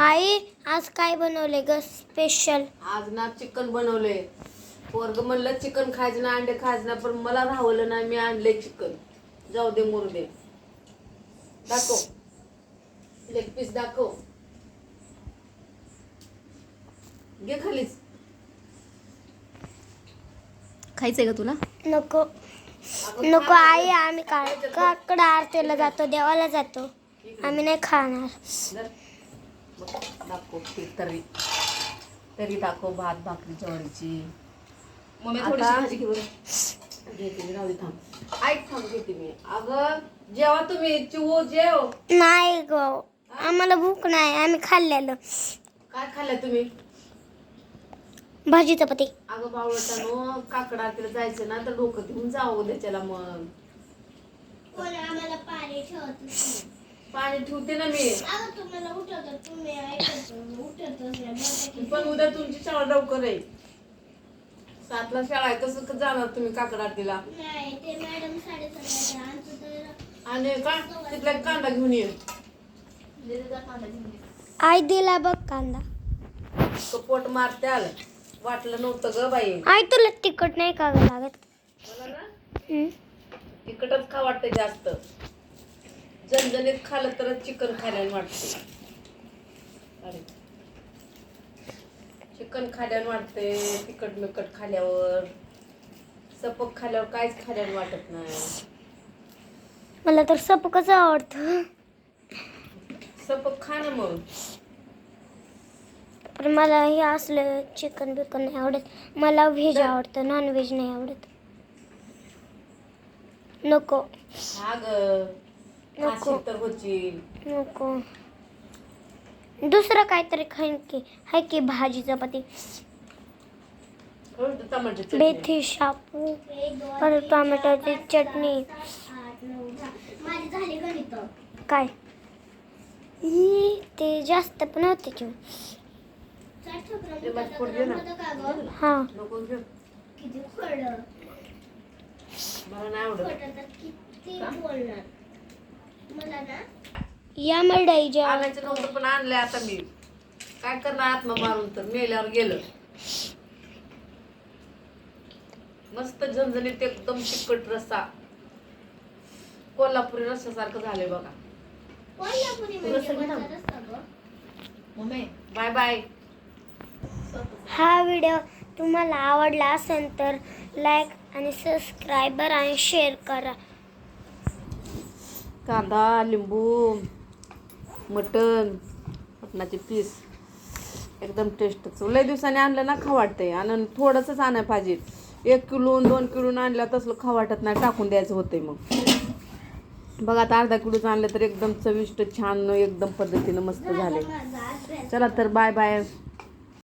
आई आज काय बनवले ग स्पेशल आज ना चिकन बनवले पोरग म्हणलं चिकन खायचं ना अंडे खायचं ना पण मला राहवलं ना मी आणले चिकन. जाऊ दे मुरू दे दाखव. लेग पीस दाखव. घे खालीच. खायचंय का तुला? नको. अगं नको आई. आम्ही का काकडा आरतीला जातो देवाला जातो. आम्ही नाही खाणार. धर. दाखव ती तरी. तरी दाखव भात भाकरी ज्वारीची. मम्मी आता- थोडीशी भाजी घे बरं घेते मी राहू दे थांब. ऐक थांब घेते मी. अगं जेव्हा तुम्ही चिवो जेव. नाही ग. आम्हाला भूक नाही आम्ही खाल्लेलं. काय खाल्लं तुम्ही? भाजी चपाती. अगं बावळटानो काकडा तिला जायचं ना तर डोकं घेऊन जावं उद्याच्याला मग. आम्हाला पाणी ठेवत ना मी. तुम्हाला उठवतो तुम्ही पण उद्या तुमची शाळा लवकर आहे. सातला शाळा आहे कसं क- जाणार तुम्ही काकडा तिला नाही ते मॅडम साडेसात आमचं तर आणि का? तिथला एक कांदा घेऊन ये. आई दिला बघ कांदा. पोट मारते आलं. वाटलं नव्हतं ग बाई. आई तुला तिखट नाही का ग लागत. मला ना हं? तिखटच खा वाटतं जास्त. जनजणीत खाल्लं तरच चिकन खायला वाटते. अरे. चिकन खाल्यावर वाटते तिखट मिकट खाल्यावर. सपक खाल्यावर काहीच खाल्यावर वाटत नाही. मला तर सपकच आवडतं. सपक खा ना मग. पण मला हे असलं चिकन बिकन नाही आवडत. मला व्हेज आवडतं नॉन व्हेज नाही आवडत. नको. खा ग. नको. खाशील तर होची नको. दुसरं काहीतरी खाईन की हाय की भाजी चपाती. टमाटर चटणी. मेथी शापू परत टोमॅटोची चटणी. काय? ही ते जास्त पण होते की. ते बाई फोड घे ना. हा. नको घेऊ. मला नाही आवडत. या मंडईच्या आणायचं नव्हतं पण आणलंय आता मी. काय करणार आत्मा मारून तर? मेल्यावर गेलं. मस्त झणझणीत एकदम तिखट रस्सा. कोल्हापुरी रस्सासारखं झालंय बघा. मम्मी. Bye bye. हा व्हिडिओ तुम्हाला आवडला असेल तर लाईक आणि सबस्क्रायबर आणि शेअर करा. कांदा लिंबू मटण मटणाचे पीस. एकदम टेस्ट लय दिवसाने आणलं ना खा वाटतंय. आणि थोडंसंच आणायला पाहिजे. एक किलो दोन किलो आणलं तसलं खा वाटत नाही. टाकून द्यायचं होतंय मग. बघा आता अर्धा किलोचं आणलं तर एकदम चविष्ट छान एकदम पद्धतीनं मस्त झाले चला तर बाय बाय